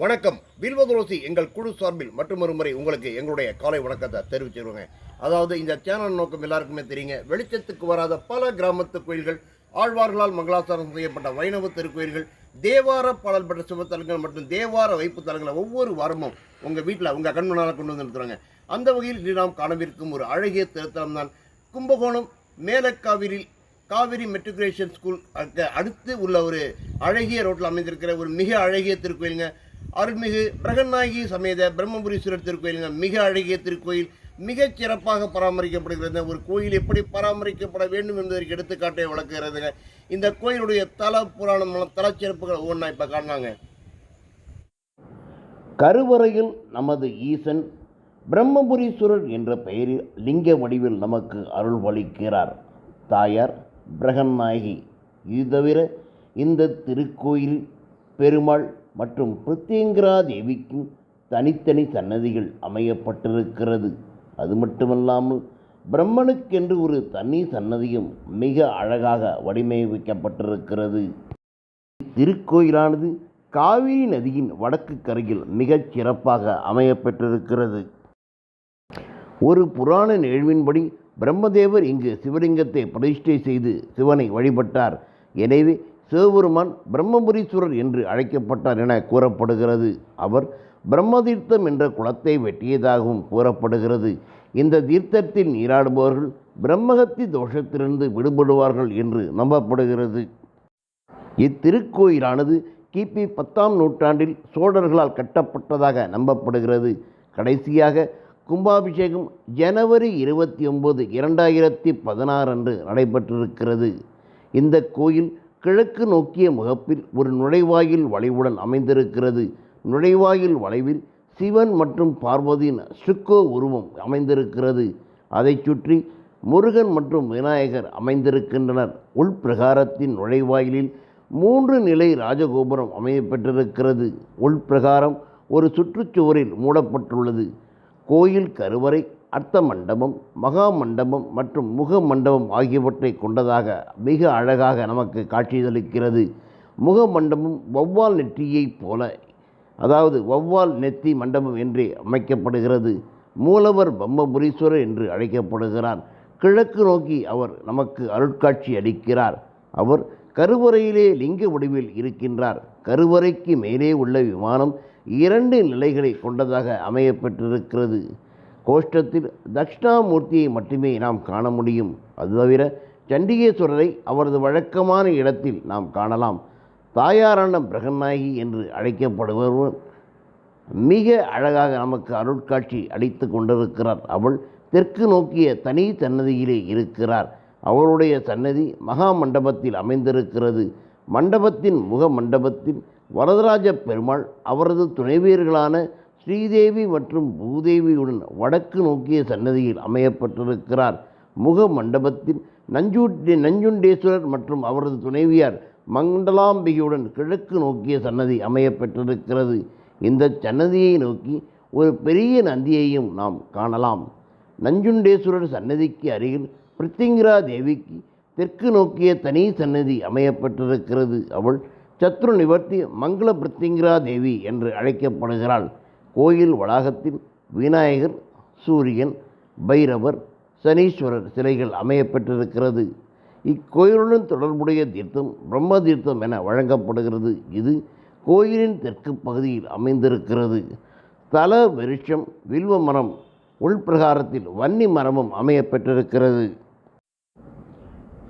வணக்கம். வில்வதுரோசி எங்கள் குழு சார்பில் மற்றொரு முறை உங்களுக்கு எங்களுடைய காலை வணக்கத்தை தெரிவிச்சிருவோங்க அதாவது இந்த சேனல் நோக்கம் எல்லாருக்குமே தெரியுங்க. வெளிச்சத்துக்கு வராத பல கிராமத்து கோயில்கள் ஆழ்வார்களால் மங்களாசாரம் செய்யப்பட்ட வைணவ திருக்கோயில்கள் தேவார பாடல் பெற்ற சிவத்தலங்கள் மற்றும் தேவார வைப்பு தலங்களை ஒவ்வொரு வாரமும் உங்கள் வீட்டில் உங்கள் கண்மனால் கொண்டு வந்து நிறுத்துறாங்க. அந்த வகையில் இன்று நாம் காணவிருக்கும் ஒரு அழகிய திருத்தலம் தான் கும்பகோணம் மேலக்காவிரில் காவிரி மெட்ரிகுலேஷன் ஸ்கூல் அடுத்து உள்ள ஒரு அழகிய ரோட்டில் அமைந்திருக்கிற ஒரு மிக அழகிய திருக்கோயிலுங்க. அருள்மிகு பிரகநாயகி சமேத பிரம்மபுரீஸ்வரர் திருக்கோயிலுங்க மிக அழகிய திருக்கோயில் மிகச் சிறப்பாக பராமரிக்கப்படுகிறது. ஒரு கோயில் எப்படி பராமரிக்கப்பட வேண்டும் என்பதற்கு எடுத்துக்காட்டை வழங்குகிறதுங்க இந்த கோயிலுடைய தல புராணம் தலச்சிறப்புகள் ஒவ்வொன்றா இப்போ காணாங்க கருவறையில் நமது ஈசன் பிரம்மபுரீஸ்வரர் என்ற பெயரில் லிங்க வடிவில் நமக்கு அருள்வளிக்கிறார் தாயார் பிரகன்நாயகி இது தவிர இந்த திருக்கோயில் பெருமாள் மற்றும் பிருத்திங்கரா தேவிக்கும் தனித்தனி சன்னதிகள் அமையப்பட்டிருக்கிறது. அது மட்டுமல்லாமல் பிரம்மனுக்கென்று ஒரு தனி சன்னதியும் மிக அழகாக வடிவமைக்கப்பட்டிருக்கிறது. திருக்கோயிலானது காவிரி நதியின் வடக்கு கரையில் மிகச் சிறப்பாக அமையப்பெற்றிருக்கிறது. ஒரு புராண நிகழ்வின்படி பிரம்மதேவர் இங்கு சிவலிங்கத்தை பிரதிஷ்டை செய்து சிவனை வழிபட்டார். எனவே சிவபெருமான் பிரம்மபுரீஸ்வரர் என்று அழைக்கப்பட்டார் என கூறப்படுகிறது. அவர் பிரம்மதீர்த்தம் என்ற குளத்தை வெட்டியதாகவும் கூறப்படுகிறது. இந்த தீர்த்தத்தில் நீராடுபவர்கள் பிரம்மகத்தி தோஷத்திலிருந்து விடுபடுவார்கள் என்று நம்பப்படுகிறது. இத்திருக்கோயிலானது கிபி பத்தாம் நூற்றாண்டில் சோழர்களால் கட்டப்பட்டதாக நம்பப்படுகிறது. கடைசியாக கும்பாபிஷேகம் ஜனவரி இருபத்தி ஒன்பது இரண்டாயிரத்தி பதினாறு அன்று நடைபெற்றிருக்கிறது. இந்த கோயில் கிழக்கு நோக்கிய முகப்பில் ஒரு நுழைவாயில் வளைவுடன் அமைந்திருக்கிறது. நுழைவாயில் வளைவில் சிவன் மற்றும் பார்வதியின் சுக்கோ உருவம் அமைந்திருக்கிறது. அதைச் சுற்றி முருகன் மற்றும் விநாயகர் அமைந்திருக்கின்றனர். உள்பிரகாரத்தின் நுழைவாயிலில் மூன்று நிலை ராஜகோபுரம் அமையப்பெற்றிருக்கிறது. உள்பிரகாரம் ஒரு சுற்றுச்சுவரில் மூடப்பட்டுள்ளது. கோயில் கருவறை அர்த்த மண்டபம் மகா மண்டபம் மற்றும் முக மண்டபம் ஆகியவற்றை கொண்டதாக மிக அழகாக நமக்கு காட்சியளிக்கிறது. முக மண்டபம் வௌவால் நெற்றியைப் போல அதாவது வௌவால் நெத்தி மண்டபம் என்றே அமைக்கப்படுகிறது. மூலவர் பிரம்மபுரீஸ்வரர் என்று அழைக்கப்படுகிறார். கிழக்கு நோக்கி அவர் நமக்கு அருட்காட்சி அளிக்கிறார். அவர் கருவறையிலே லிங்க வடிவில் இருக்கின்றார். கருவறைக்கு மேலே உள்ள விமானம் இரண்டு நிலைகளை கொண்டதாக அமையப்பெற்றிருக்கிறது கோஷ்டத்தில் தட்சிணாமூர்த்தியை மட்டுமே நாம் காண முடியும். அது தவிர சண்டிகேஸ்வரரை அவரது வழக்கமான இடத்தில் நாம் காணலாம். தாயாரான பிரகநாயகி என்று அழைக்கப்படுபவர் மிக அழகாக நமக்கு அருட்காட்சி அளித்து கொண்டிருக்கிறார். அவள் தெற்கு நோக்கிய தனி சன்னதியிலே இருக்கிறார். அவருடைய சன்னதி மகா மண்டபத்தில் அமைந்திருக்கிறது. மண்டபத்தின் முக மண்டபத்தில் வரதராஜ பெருமாள் அவரது துணைவியர்களான ஸ்ரீதேவி மற்றும் பூதேவியுடன் வடக்கு நோக்கிய சன்னதியில் அமையப்பட்டிருக்கிறார். முக மண்டபத்தில் நஞ்சூட்டி நஞ்சுண்டேஸ்வரர் மற்றும் அவரது துணைவியார் மண்டலாம்பிகையுடன் கிழக்கு நோக்கிய சன்னதி அமையப்பெற்றிருக்கிறது இந்த சன்னதியை நோக்கி ஒரு பெரிய நந்தியையும் நாம் காணலாம். நஞ்சுண்டேஸ்வரர் சன்னதிக்கு அருகில் பிருத்திங்கிரா தேவிக்கு தெற்கு நோக்கிய தனி சன்னதி அமையப்பட்டிருக்கிறது. அவள் சத்ரு நிவர்த்தி மங்கள பிருத்திங்கிரா தேவி என்று அழைக்கப்படுகிறாள். கோயில் வளாகத்தில் விநாயகர் சூரியன் பைரவர் சனீஸ்வரர் சிலைகள் அமையப்பெற்றிருக்கிறது. இக்கோயிலுடன் தொடர்புடைய தீர்த்தம் பிரம்ம தீர்த்தம் என வழங்கப்படுகிறது. இது கோயிலின் தெற்கு பகுதியில் அமைந்திருக்கிறது. தல விருட்சம் வில்வ மரம் உள்பிரகாரத்தில் வன்னி மரமும் அமையப்பெற்றிருக்கிறது.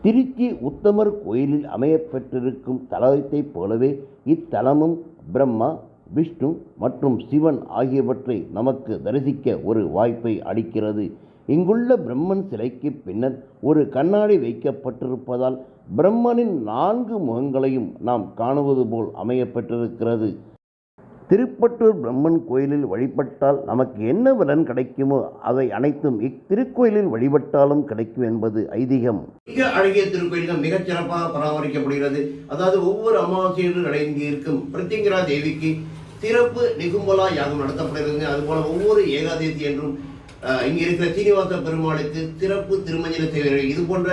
திருச்சி உத்தமர் கோயிலில் அமையப்பெற்றிருக்கும் தலத்தைப் போலவே இத்தலமும் பிரம்மா விஷ்ணு மற்றும் சிவன் ஆகியவற்றை நமக்கு தரிசிக்க ஒரு வாய்ப்பை அளிக்கிறது. இங்குள்ள பிரம்மன் சிலைக்கு பின்னர் ஒரு கண்ணாடி வைக்கப்பட்டிருப்பதால் பிரம்மனின் நான்கு முகங்களையும் நாம் காணுவது போல் அமையப்பெற்றிருக்கிறது திருப்பட்டூர் பிரம்மன் கோயிலில் வழிபட்டால் நமக்கு என்ன பலன் கிடைக்குமோ அவை அனைத்தும் இத்திருக்கோயிலில் வழிபட்டாலும் கிடைக்கும் என்பது ஐதீகம். மிக அழகிய திருக்கோயில்கள் மிகச் சிறப்பாக பராமரிக்கப்படுகிறது. அதாவது ஒவ்வொரு அமாவாசையிலும் நடங்கி இருக்கும் பிரத்யங்கரா தேவிக்கு சிறப்பு நிகும்பலா யாகம் நடத்தப்படுகிறது. அதுபோல ஒவ்வொரு ஏகாதசி என்றும் இங்கே இங்க இருக்கிற சீனிவாச பெருமாளுக்கு சிறப்பு திருமஞ்சன சேவை இது போன்ற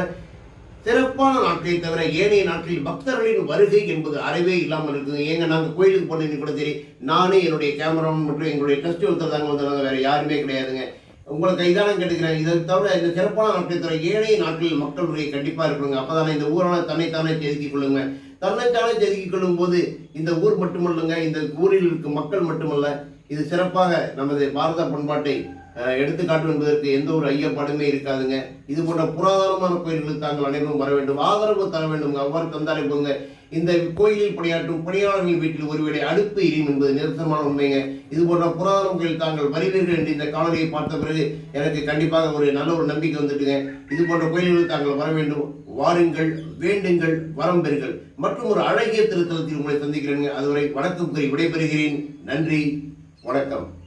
சிறப்பான நாட்களை தவிர ஏனைய நாட்களில் பக்தர்களின் வருகை என்பது அறவே இல்லாமல் இருக்குது. ஏங்க நாங்கள் கோயிலுக்கு போனது கூட சரி நானே என்னுடைய கேமராமேன் மற்றும் எங்களுடைய டெஸ்ட் ஒருத்தர் தாங்க வந்தாங்க வேற யாருமே கிடையாதுங்க. உங்களை கைதானம் கேட்டுக்கிறேன் இதை தவிர இந்த சிறப்பான நாட்கள் தவிர ஏனைய நாட்களில் மக்கள் கண்டிப்பாக இருக்கணுங்க. அப்போதான் இந்த ஊரான தன்னைத்தானே செதுக்கிக் கொள்ளுங்க. தன்னைத்தானே செதுக்கிக் கொள்ளும் போது இந்த ஊர் மட்டுமல்லுங்க இந்த ஊரில் இருக்கும் மக்கள் மட்டுமல்ல இது சிறப்பாக நமது பாரத பண்பாட்டை எடுத்துக்காட்டு என்பதற்கு எந்த ஒரு ஐயப்பாடுமே இருக்காதுங்க. இது போன்ற புராதனமான கோயில்களுக்கு தாங்கள் அனைவரும் வர வேண்டும். ஆதரவு தர வேண்டும். அவ்வாறு தந்தாரை போங்க இந்த கோயிலில் பணியாற்றும் பணியாளர்கள் வீட்டில் ஒருவேளை அடுப்பு எரியும் என்பது நிரசனமான உண்மைங்க. இது போன்ற புராதன கோயில் தாங்கள் வருவீர்கள் என்று இந்த காணொலியை பார்த்த பிறகு எனக்கு கண்டிப்பாக ஒரு நல்ல ஒரு நம்பிக்கை வந்துட்டுங்க. இது போன்ற கோயில்களுக்கு தாங்கள் வர வேண்டும். வாருங்கள் வேண்டுங்கள் வரம் பெறுங்கள். மற்றும் ஒரு அழகிய திருத்தலத்தில் உங்களை சந்திக்கிறேங்க அதுவரை வணக்கம் கூறி விடைபெறுகிறேன். நன்றி வணக்கம்.